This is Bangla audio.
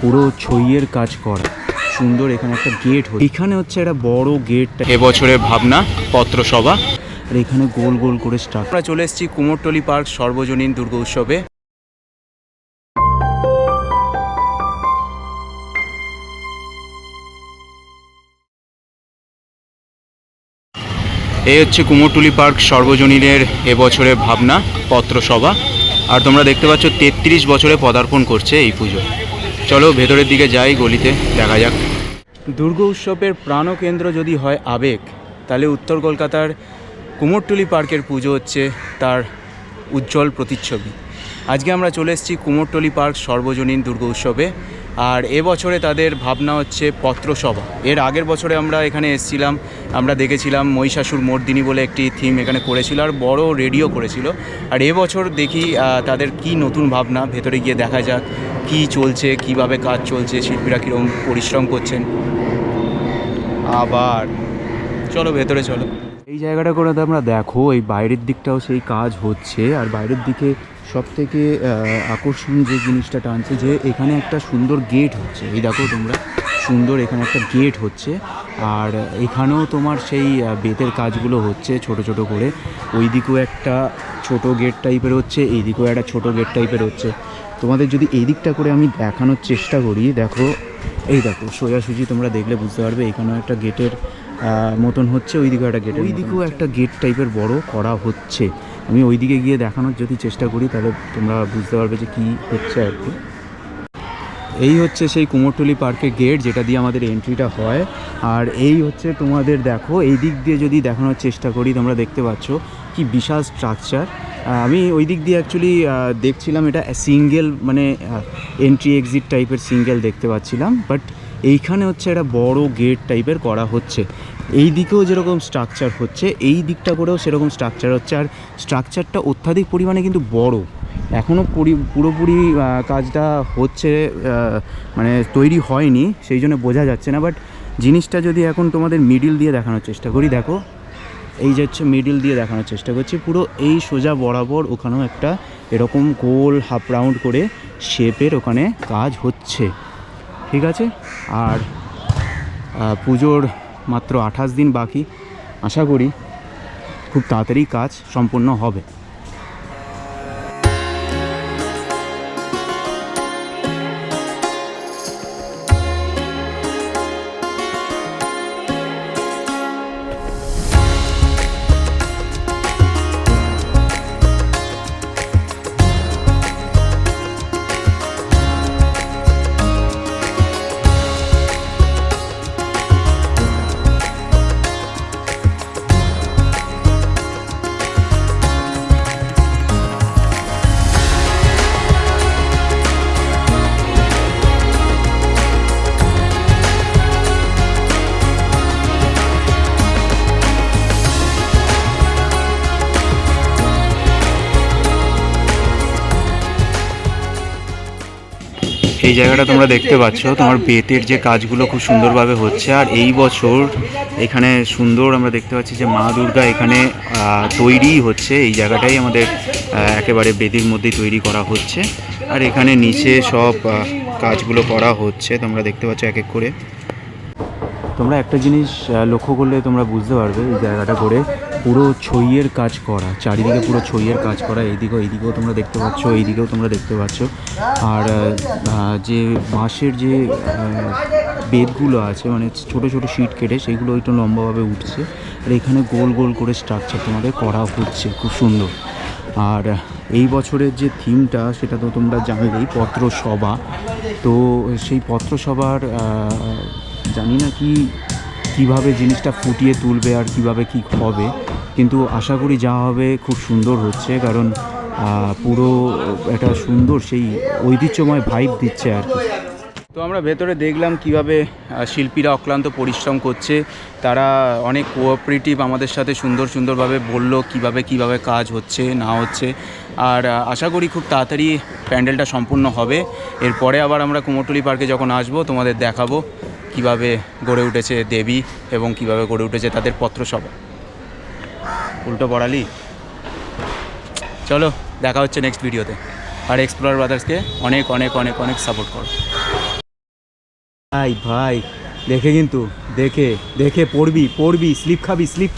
পুরো ছইয়ের কাজ করা। সুন্দর এখানে একটা গেট এখানে হচ্ছে একটা বড় গেট এবছরের ভাবনা পত্রসভা। আর এখানে গোল গোল করে স্টার্ট আমরা চলে এসেছি কুমোরটলি পার্ক সর্বজনীন দুর্গা উৎসবে। এই হচ্ছে কুমোরটুলি পার্ক সর্বজনীনের এবছরের ভাবনা পত্রসভা। আর তোমরা দেখতে পাচ্ছ তেত্রিশ বছরে পদার্পণ করছে এই পুজো। চলো ভেতরের দিকে যাই গলিতে, দেখা যাক। দুর্গ উৎসবের প্রাণকেন্দ্র যদি হয় আবেগ, তাহলে উত্তর কলকাতার কুমোরটুলি পার্কের পুজো হচ্ছে তার উজ্জ্বল প্রতিচ্ছবি। আজকে আমরা চলে এসেছি কুমোরটলি পার্ক সর্বজনীন দুর্গ উৎসবে। আর এবছরে তাদের ভাবনা হচ্ছে পত্রসভা। এর আগের বছরে আমরা এখানে এসেছিলাম, আমরা দেখেছিলাম মহিষাসুর মর্দিনী বলে একটি থিম এখানে করেছিল আর বড় রেডিও করেছিল। আর এবছর দেখি তাদের কি নতুন ভাবনা, ভেতরে গিয়ে দেখা যাক কি চলছে, কীভাবে কাজ চলছে, শিল্পীরা কীরকম পরিশ্রম করছেন। আবার, চলো ভেতরে চলো। এই জায়গাটা করে তো আমরা দেখো, এই বাইরের দিকটাও সেই কাজ হচ্ছে। আর বাইরের দিকে সব থেকে আকর্ষণ যে জিনিসটা টানছে যে এখানে একটা সুন্দর গেট হচ্ছে। এই দেখো তোমরা সুন্দর এখানে একটা গেট হচ্ছে। আর এখানেও তোমার সেই বেতের কাজগুলো হচ্ছে ছোট ছোট করে। ওই দিকেও একটা ছোট গেট টাইপের হচ্ছে এই দিকেও একটা ছোট গেট টাইপের হচ্ছে। তোমাদের যদি এই দিকটা করে আমি দেখানোর চেষ্টা করি দেখো এই দেখো সোজাসুজি তোমরা দেখলে বুঝতে পারবে এখানেও একটা গেটের মতন হচ্ছে ওই দিকেও একটা গেট ওই দিকেও একটা গেট টাইপের বড় করা হচ্ছে। আমি ওই দিকে গিয়ে দেখানোর যদি চেষ্টা করি, তাহলে তোমরা বুঝতে পারবে যে কী হচ্ছে আর কি। এই হচ্ছে সেই কুমোরটুলি পার্কের গেট, যেটা দিয়ে আমাদের এন্ট্রিটা হয়। আর এই হচ্ছে তোমাদের দেখো, এই দিক দিয়ে যদি দেখানোর চেষ্টা করি, তোমরা দেখতে পাচ্ছ কি বিশাল স্ট্রাকচার আমি ওই দিক দিয়ে অ্যাকচুয়ালি দেখছিলাম এটা সিঙ্গেল মানে এন্ট্রি এক্সিট টাইপের সিঙ্গেল দেখতে পাচ্ছিলাম। বাট এইখানে হচ্ছে একটা বড় গেট টাইপের করা হচ্ছে। এই দিকেও যেরকম স্ট্রাকচার হচ্ছে, এই দিকটা করেও সেরকম স্ট্রাকচার হচ্ছে। আর স্ট্রাকচারটা অত্যাধিক পরিমাণে কিন্তু বড়। এখনও পুরোপুরি কাজটা হচ্ছে মানে তৈরি হয়নি, সেই জন্য বোঝা যাচ্ছে না। বাট জিনিসটা যদি এখন তোমাদের মিডিল দিয়ে দেখানোর চেষ্টা করি, দেখো। এই যে হচ্ছে মিডিল দিয়ে দেখানোর চেষ্টা করছি, পুরো এই সোজা বরাবর ওখানেও একটা এরকম গোল হাফ রাউন্ড করে শেপের ওখানে কাজ হচ্ছে। ঠিক আছে? আর পুজোর মাত্র আঠাশ দিন বাকি। আশা করি খুব তাড়াতাড়ি কাজ সম্পূর্ণ হবে। এই জায়গাটা তোমরা দেখতে পাচ্ছ। তোমার বেতের যে কাজগুলো খুব সুন্দরভাবে হচ্ছে। আর এই বছর এখানে সুন্দর আমরা দেখতে পাচ্ছি যে মা দুর্গা এখানে তৈরি হচ্ছে। এই জায়গাটাই আমাদের একেবারে বেদির মধ্যেই তৈরি করা হচ্ছে। আর এখানে নিচে সব কাজগুলো করা হচ্ছে। তোমরা দেখতে পাচ্ছ এক এক করে। তোমরা একটা জিনিস লক্ষ্য করলে তোমরা বুঝতে পারবে এই জায়গাটা করে। পুরো ছইয়ের কাজ করা, চারিদিকে পুরো ছইয়ের কাজ করা, এইদিকেও এইদিকেও তোমরা দেখতে পাচ্ছ, এইদিকেও তোমরা দেখতে পাচ্ছ। আর যে বাঁশের যে বেদগুলো আছে মানে ছোট ছোট শিট কেটে সেগুলো একটু লম্বাভাবে উঠছে। আর এখানে গোল গোল করে স্ট্রাকচার তোমাদের করা হচ্ছে, খুব সুন্দর। আর এই বছরের যে থিমটা সেটা তো তোমরা জানলেই, পত্রসভা। তো সেই পত্রসভার জানি না কি, কীভাবে জিনিসটা ফুটিয়ে তুলবে আর কীভাবে কি হবে। কিন্তু আশা করি যা হবে খুব সুন্দর হচ্ছে, কারণ পুরো একটা সুন্দর সেই ঐতিহ্যময় ভাইব দিচ্ছে আর কি। তো আমরা ভেতরে দেখলাম কীভাবে শিল্পীরা অক্লান্ত পরিশ্রম করছে, তারা অনেক কোঅপারেটিভ আমাদের সাথে সুন্দর সুন্দরভাবে বলল কীভাবে কীভাবে কাজ হচ্ছে, না হচ্ছে। আর আশা করি খুব তাড়াতাড়ি প্যান্ডেলটা সম্পূর্ণ হবে। এরপরে আবার আমরা কুমোরটুলি পার্কে যখন আসব, তোমাদের দেখাবো কীভাবে গড়ে উঠেছে দেবী এবং কীভাবে গড়ে উঠেছে তাদের পত্রসভা। উল্টো পড়ালি? চলো, দেখা হচ্ছে নেক্সট ভিডিওতে আর এক্সপ্লোর ব্রাদার্সকে অনেক অনেক অনেক অনেক সাপোর্ট করো। ভাই ভাই, দেখে কিন্তু, দেখে দেখে পড়বি পড়বি স্লিপ খাবি স্লিপ